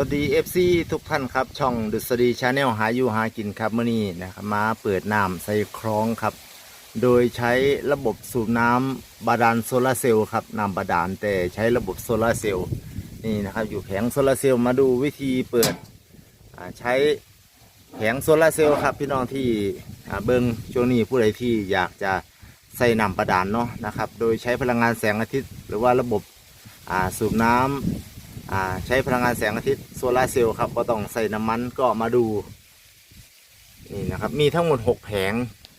วัสดี FC ทุกท่านครับ ช่องดุษฎีชาแนลหาอยู่หากินครับเมื่อนี้นะครับมาเปิดน้ำใส่คลองครับ โดยใช้ระบบสูบน้ำบาดาลโซลาร์เซลล์ครับน้ำบาดาลแต่ใช้ระบบโซลาร์เซลล์นี่นะครับอยู่แผงโซลาร์เซลล์มาดูวิธีเปิดใช้แผงโซลาร์เซลล์ครับพี่น้องที่เบิงช่วงนี้ผู้ใดที่อยากจะใส่น้ำบาดาลเนาะนะครับโดยใช้พลังงานแสงอาทิตย์ หรือว่าระบบสูบน้ำ ใช้พลังงานแสงอาทิตย์โซลาร์เซลล์ครับก็ต้องใส่น้ำมันก็มาดู นี่นะครับ มีทั้งหมด 6 แผง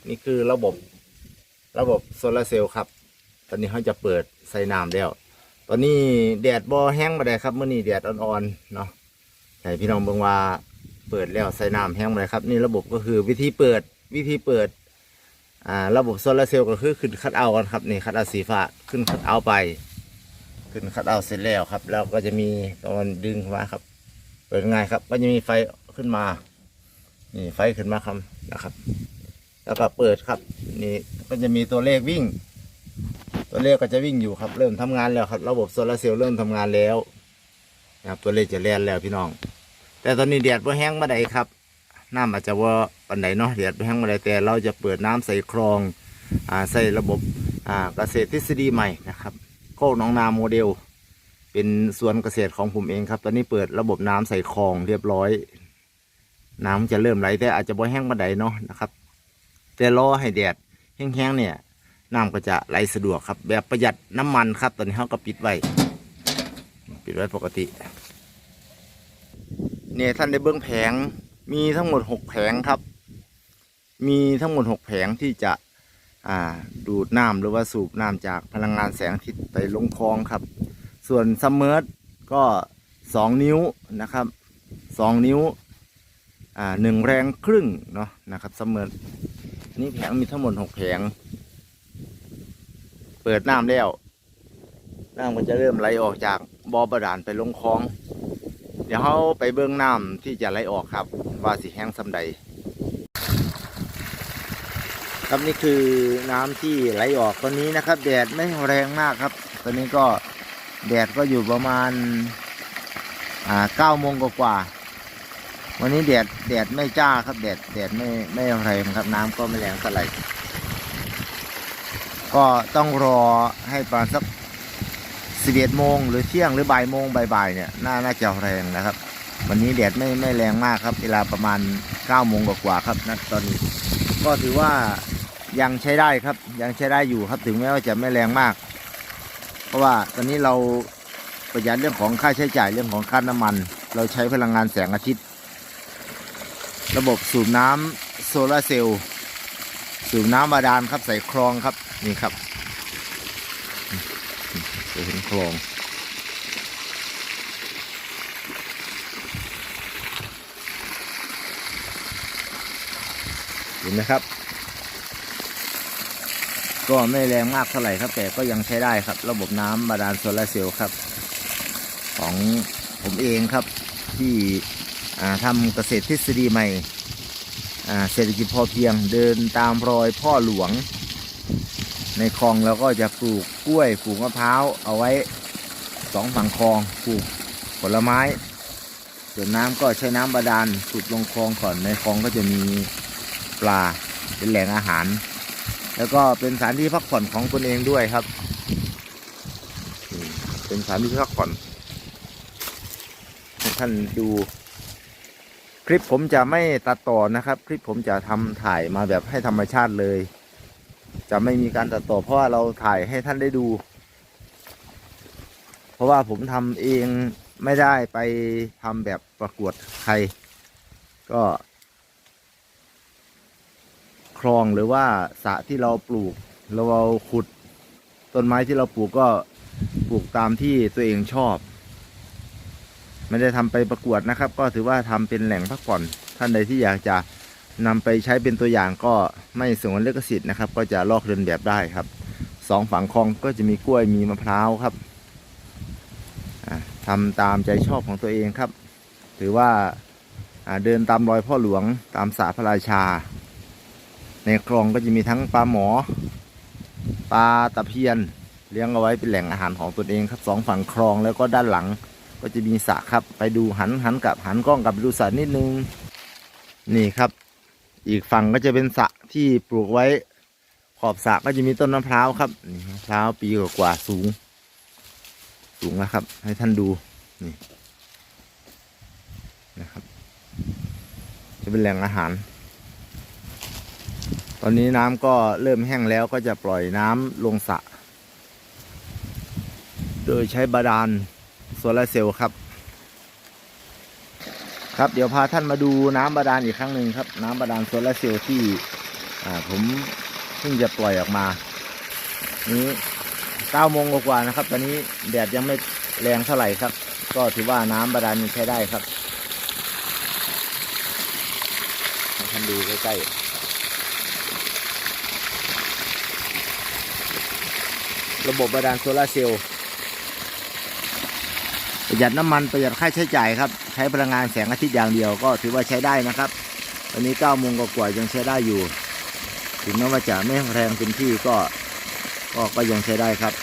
นี่คือระบบ ระบบโซลาร์เซลล์ครับ ตอนนี้เขาจะเปิดใส่น้ำแล้ว ตอนนี้แดดบอแห้งมาได้ครับเมื่อนี้แดดอ่อนๆเนาะให้พี่น้องเบิ่งว่าเปิดแล้วใส่น้ำแห้งมาได้ครับ นี่ระบบก็คือวิธีเปิดวิธีเปิดอ่าระบบโซลาร์เซลล์ก็คือขึ้นคัดเอาท์กันครับนี่คัดเอาท์สีฟ้าขึ้นคัดเอาท์ไป ขึ้นคัดเอาเสร็จแล้วครับ แล้วก็จะมีตอนดึงมาครับ เปิดง่ายครับ ก็จะมีไฟขึ้นมา นี่ไฟขึ้นมาครับนะครับ แล้วก็เปิดครับ นี่ก็จะมีตัวเลขวิ่ง ตัวเลขก็จะวิ่งอยู่ครับ เริ่มทำงานแล้วครับ ระบบโซลาร์เซลล์เริ่มทำงานแล้วนะครับตัวเลขจะแล่นแล้วพี่น้อง แต่ตอนนี้แดดว่าแห้งมาได้ครับน้ำอาจจะว่าปันไหนเนาะแดดว่แห้งมาได้แต่เราจะเปิดน้ำใส่คลองอใส่ระบบเกษตรทฤษฎีใหม่นะครับ โคกหนองนาโมเดล เป็นสวนเกษตรของผมเองครับ ตอนนี้เปิดระบบน้ำใส่คลองเรียบร้อย น้ำจะเริ่มไหลแต่อาจจะบ่แห้งบันไดเนาะนะครับ แต่รอให้แดดแห้งๆเนี่ยน้ำก็จะไหลสะดวกครับ แบบประหยัดน้ำมันครับ ตอนนี้เขาก็ปิดไว้ปิดไว้ปกติ เนี่ยท่านได้เบื้องแผงมีทั้งหมดหกแผงครับ มีทั้งหมดหกแผงที่จะ ดูดน้ำหรือว่าสูบน้ำจากพลังงานแสงอาทิตย์ไปลงคลองครับ ส่วนซัมเมอร์ก็สองนิ้วนะครับสองนิ้วหนึ่งแรงครึ่งเนาะนะครับซัมเมอร์นี่แผงมีทั้งหมดหกแผง เปิดน้ำแล้วน้ำก็จะเริ่มไหลออกจากบ่อบาดาลไปลงคลอง เดี๋ยวเขาไปเบื้องน้ำที่จะไหลออกครับ ว่าสีแห้งสำใด ครับนี่คือน้ำที่ไหลออกตอนนี้นะครับ แดดไม่แรงมากครับ ตอนนี้ก็แดดก็อยู่ประมาณอ่าเก้าโมงกว่าๆวันนี้แดดแดดไม่จ้าครับแดดแดดไม่ไม่แรงครับ น้ำก็ไม่แรงเท่าไหร่ก็ต้องรอให้ประมาณสักสิบเอ็ดโมงหรือเที่ยงหรือบ่ายโมงบ่ายๆเนี่ยน่าน่าจะแรงนะครับ วันนี้แดดไม่ไม่แรงมากครับ เวลาประมาณเก้าโมงกว่าๆครับณตอนนี้ ก็ถือว่า ยังใช้ได้ครับ ยังใช้ได้อยู่ครับถึงแม้ว่าจะไม่แรงมาก เพราะว่าตอนนี้เราประหยัดเรื่องของค่าใช้จ่ายเรื่องของค่าน้ำมัน เราใช้พลังงานแสงอาทิตย์ ระบบสูบน้ำโซลาร์เซลล์สูบน้ำบาดาลครับใส่คลองครับนี่ครับจะเห็นคลองเห็นไหมครับ ก็ไม่แรงมากเท่าไหร่ครับ แต่ก็ยังใช้ได้ครับ ระบบน้ำบาดาลโซลาร์เซลล์ครับ ของผมเองครับที่ทำเกษตรทฤษฎีใหม่เศรษฐกิจพอเพียงเดินตามรอยพ่อหลวง ในคลองเราก็จะปลูกกล้วยปลูกมะพร้าวเอาไว้สองฝั่งคลองปลูกผลไม้ ส่วนน้ำก็ใช้น้ำบาดาลสูบลงคลองก่อนในคลองก็จะมีปลาเป็นแหล่งอาหาร แล้วก็เป็นสถานที่พักผ่อนของตนเองด้วยครับ เป็นสถานที่พักผ่อนท่านดูคลิปผมจะไม่ตัดต่อนะครับ คลิปผมจะทำถ่ายมาแบบให้ธรรมชาติเลย จะไม่มีการตัดต่อ เพราะว่าเราถ่ายให้ท่านได้ดู เพราะว่าผมทำเองไม่ได้ไปทำแบบประกวดใคร ก็ คลองหรือว่าสระที่เราปลูกเราเอาขุดต้นไม้ที่เราปลูกก็ปลูกตามที่ตัวเองชอบ ไม่ได้ทำไปประกวดนะครับ ก็ถือว่าทำเป็นแหล่งพักผ่อนท่านใดที่อยากจะนำไปใช้เป็นตัวอย่างก็ไม่สงวนลิขสิทธิ์นะครับ ก็จะลอกเลียนแบบได้ครับสองฝั่งคลองก็จะมีกล้วยมีมะพร้าวครับอ่าทำตามใจชอบของตัวเองครับ ถือว่าเดินตามรอยพ่อหลวงตามสาพระราชา ในคลองก็จะมีทั้งปลาหมอ ปลาตะเพียน เลี้ยงเอาไว้เป็นแหล่งอาหารของตนเองครับสองฝั่งคลองแล้วก็ด้านหลัง ก็จะมีสระครับ ไปดูหันหันกลับหันกล้องกลับไปดูสระนิดนึง นี่ครับ อีกฝั่งก็จะเป็นสระที่ปลูกไว้ ขอบสระก็จะมีต้นมะพร้าวครับนี่มะพร้าวปีกว่าสูง สูงแล้วครับ ให้ท่านดูนี่นะครับ จะเป็นแหล่งอาหาร ตอนนี้น้ำก็เริ่มแห้งแล้วก็จะปล่อยน้ำลงสระโดยใช้บาดาลโซลาร์เซลล์ครับ ครับเดี๋ยวพาท่านมาดูน้ำบาดาลอีกครั้งหนึ่งครับ น้ำบาดาลโซลาร์เซลล์ที่ผมเพิ่งจะปล่อยออกมา นี้เก้าโมงกว่านะครับ ตอนนี้แดดยังไม่แรงเท่าไหร่ครับ ก็ถือว่าน้ำบาดาลยังใช้ได้ครับให้ท่านดูใกล้ๆ ระบบบาดาลโซลาร์เซลล์ประหยัดน้ำมันประหยัดค่าใช้จ่ายครับ ใช้พลังงานแสงอาทิตย์อย่างเดียวก็ถือว่าใช้ได้นะครับตอนนี้เก้าโมงกว่ายังใช้ได้อยู่ ถึงแม้ว่าจะไม่แรงเต็มที่ก็ก็ก็ยังใช้ได้ครับ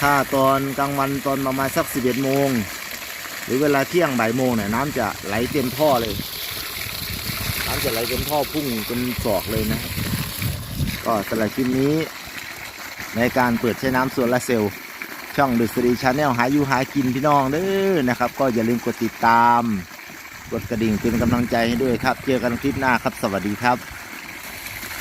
ถ้าตอนกลางวันตอนประมาณสักสิบเอ็ดโมงหรือเวลาเที่ยงบ่ายโมงเนี่ยน้ำจะไหลเต็มท่อเลย น้ำจะไหลเต็มท่อพุ่งเป็นศอกเลยนะ ก็สำหรับคลิปนี้ ในการเปิดใช้น้ำส่วนละเซลล์ช่องดุษฎีชาแนลหาอยู่หากินพี่น้องเด้อนะครับ ก็อย่าลืมกดติดตาม กดกระดิ่งเป็นกำลังใจให้ด้วยครับ เจอกันคลิปหน้าครับ สวัสดีครับ